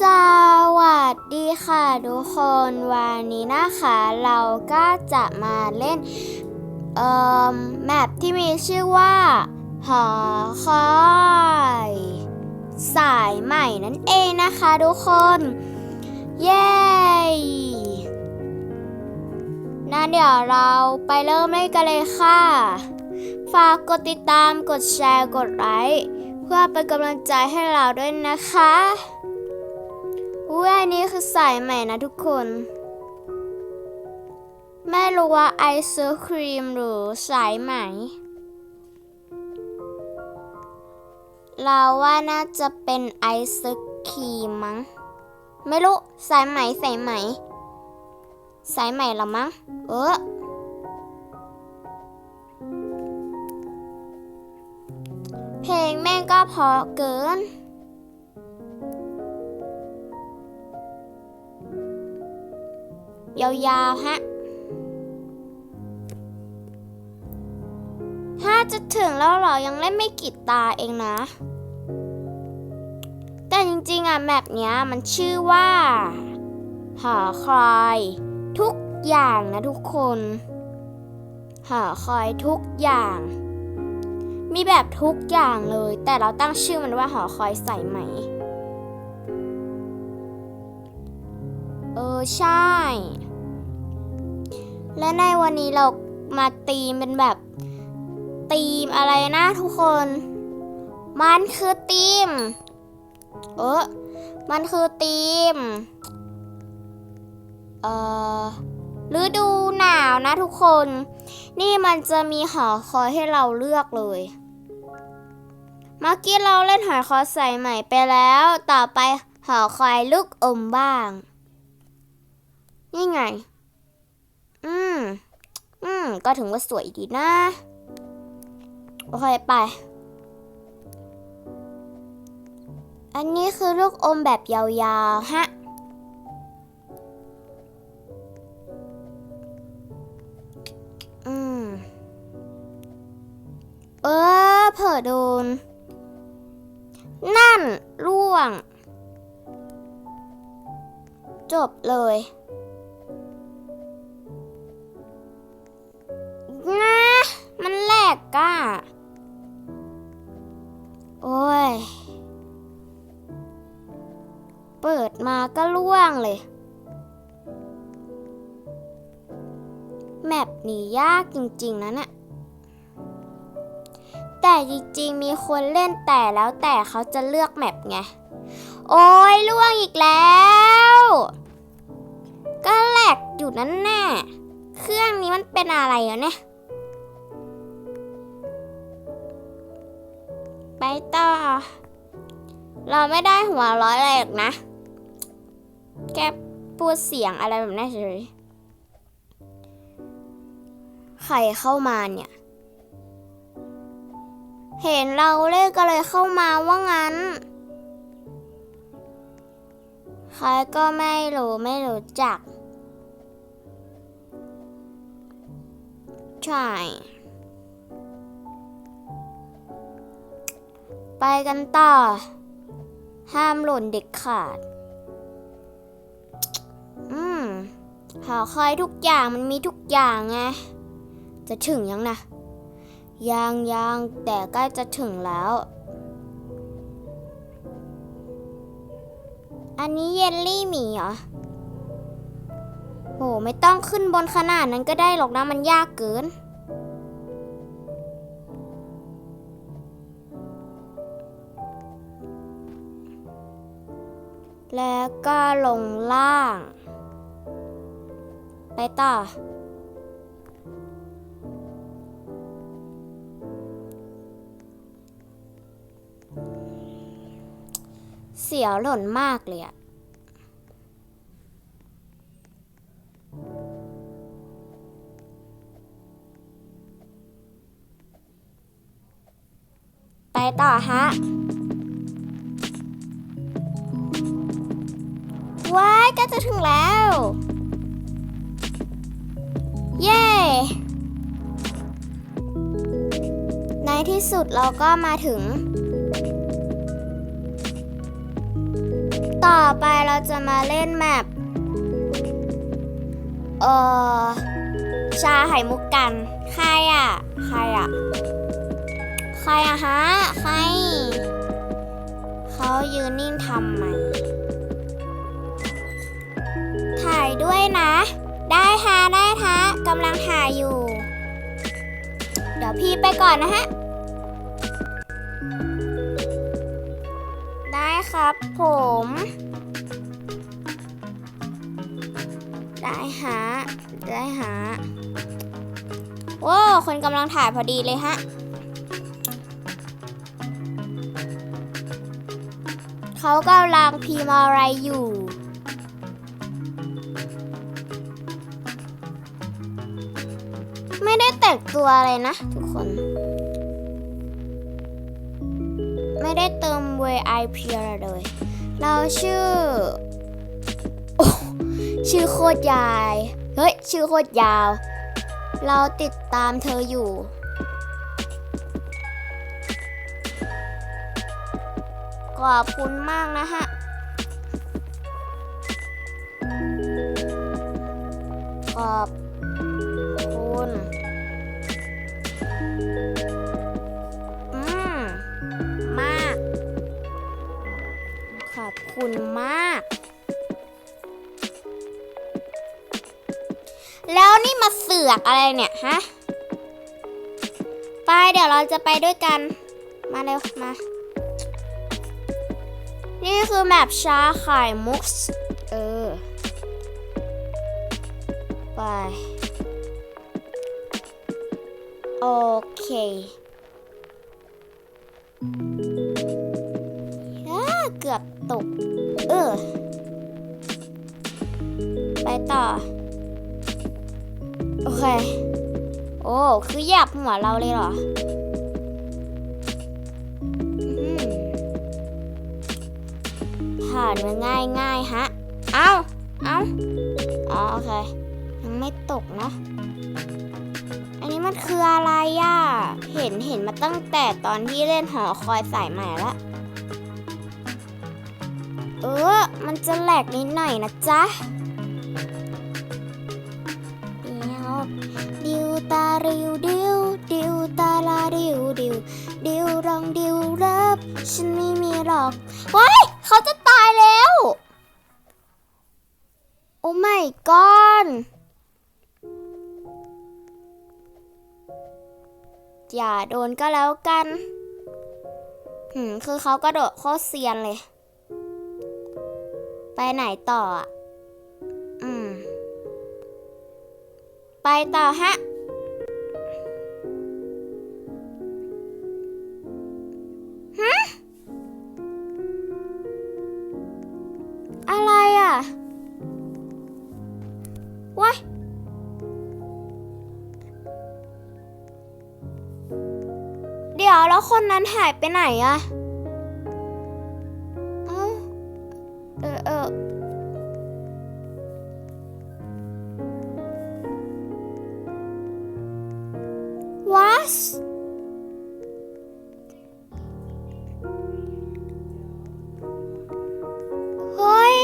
สวัสดีค่ะทุกคนวันนี้นะคะ เราก็จะมาเล่นเอ่อแมปที่มีชื่อว่า หอคอยสายใหม่นั่นเองนะคะทุกคน เย้นั่นเดี๋ยวเราไปเริ่มเล่นกันเลยค่ะ ฝากกดติดตามกดแชร์กดไลค์เพื่อเป็นกำลังใจให้เราด้วยนะคะ อุ้ยอันนี้คือสายใหม่นะทุกคน ไม่รู้ว่าไอศครีมหรือสายไหม่ เราว่าน่าจะเป็นไอศครีมมั้ง ไม่รู้สายไหม่สายไหม่สายไหมเหรอมั้ง เออเพลงแม่งก็พอเกิน ยาวๆฮะถ้าจะถึงแล้วเหรอยังเล่นไม่กี่ตาเองนะ แต่จริงๆอะแมปเนี้ยมันชื่อว่า หอคอย ทุกอย่างนะทุกคน หอคอยทุกอย่าง มีแบบทุกอย่างเลย แต่เราตั้งชื่อมันว่าหอคอยใส่ไหม เออใช่ และในวันนี้เรามาตีมเป็นแบบตีมอะไรนะทุกคน มันคือตีม เออมันคือตีม เอ่อฤดูหนาวนะทุกคน นี่มันจะมีหอคอยให้เราเลือกเลย เมื่อกี้เราเล่นหอคอยใส่ใหม่ไปแล้ว ต่อไปหอคอยลูกอมบ้าง นี่ไง อืม อืม ก็ถึงว่าสวยดีนะ โอเค ไป อันนี้คือลูกอมแบบยาวๆ ฮะ อืม เออ เผอโดน นั่นร่วง จบเลย ก็ล่วงเลย แมปนี้ยากจริงๆนะเนี่ยแต่จริงๆมีคนเล่นแต่แล้วแต่เขาจะเลือกแมปไง โอ้ยล่วงอีกแล้ว ก็แหลกอยู่นั่นแน่เครื่องนี้มันเป็นอะไรเหรอเนี่ย ไปต่อ เราไม่ได้หัวร้อยอะไรหรอกนะ แค่พูดเสียงอะไรแบบนี้นเฉยใครเข้ามาเนี่ย เห็นเราเล่ก็เลยเข้ามาว่างั้น ใครก็ไม่รู้ไม่รู้จัก ใช่ ไปกันต่อ ห้ามหล่นเด็กขาด หอคอยทุกอย่างมันมีทุกอย่างไง จะถึงยังนะ ยังยังแต่ใกล้จะถึงแล้ว อันนี้เยลลี่หมีเหรอ โห ไม่ต้องขึ้นบนขนาดนั้นก็ได้หรอกนะ มันยากเกิน แล้วก็ลงล่าง ไปต่อ เสียวหล่นมากเลยอะไปต่อฮะว้ายก็จะถึงแล้ว เย้ ในที่สุดเราก็มาถึง ต่อไปเราจะมาเล่นแมปเอ่อชาไข่มุกกัน ใครอะ ใครอะ ใครอะฮะ ใคร เขายืนนิ่งทำไม ถ่ายด้วยนะ ฮะได้ฮะกำลังถ่ายอยู่ เดี๋ยวพี่ไปก่อนนะฮะ ได้ครับผม ได้ฮะได้ฮะโว้คนกำลังถ่ายพอดีเลยฮะ เขากำลังพิมพ์อะไรอยู่ ไม่ได้แต่งตัวเลยนะ ทุกคน ไม่ได้เติม VIP อะไรเลย เราชื่อ โอ้ชื่อโคตรยาย เฮ้ย ชื่อโคตรยาว เราติดตามเธออยู่ขอบคุณมากนะฮะ ขอบ คุณอืม มาก ขอบคุณมาก แล้วนี่มาเสือกอะไรเนี่ย ฮะ ไปเดี๋ยวเราจะไปด้วยกัน มาเร็ว มา นี่คือแมปชาไข่มุกส์เออ ไป โอเคเกือบตก เออ ไปต่อ โอเค โอ้ คือหยับหัวเราเลยเหรอผ่านมาง่ายง่ายฮะ เอาเอาอ๋อ โอเค ยังไม่ตกเนาะ คืออะไรอะ เห็นเห็นมาตั้งแต่ตอนที่เล่นหอคอยสายใหม่ละ เออ มันจะแหลกนิดหน่อยนะจ๊ะเดี๋ยวดิวตาริวดิวดิวตาลาดิวดิวดิวรองดิวรับฉันไม่มี อย่าโดนก็แล้วกันหืมคือเขากระโดดโคตรเซียนเลย ไปไหนต่ออะ อืม ไปต่อฮะ คนนั้นหายไปไหนอะเอ้าเออเออ What เฮ้ย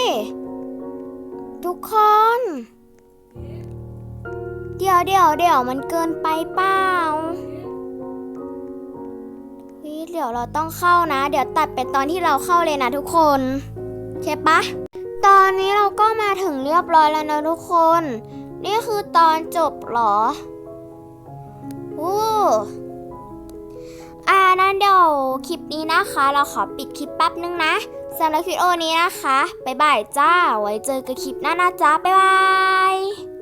ทุกคน เดี๋ยวเดี๋ยวเดี๋ยวมันเกินไปเปล่า เดี๋ยวเราต้องเข้านะ เดี๋ยวตัดเป็นตอนที่เราเข้าเลยนะทุกคนใช่ปะตอนนี้เราก็มาถึงเรียบร้อยแล้วนะทุกคน นี่คือตอนจบเหรอโอ้อ่านั้นเดี๋ยวคลิปนี้นะคะ เราขอปิดคลิปแป๊บนึงนะสำหรับคลิปโอนี้นะคะ บ๊ายบายจ้า ไว้เจอกันคลิปหน้านะจ้า บ๊ายบาย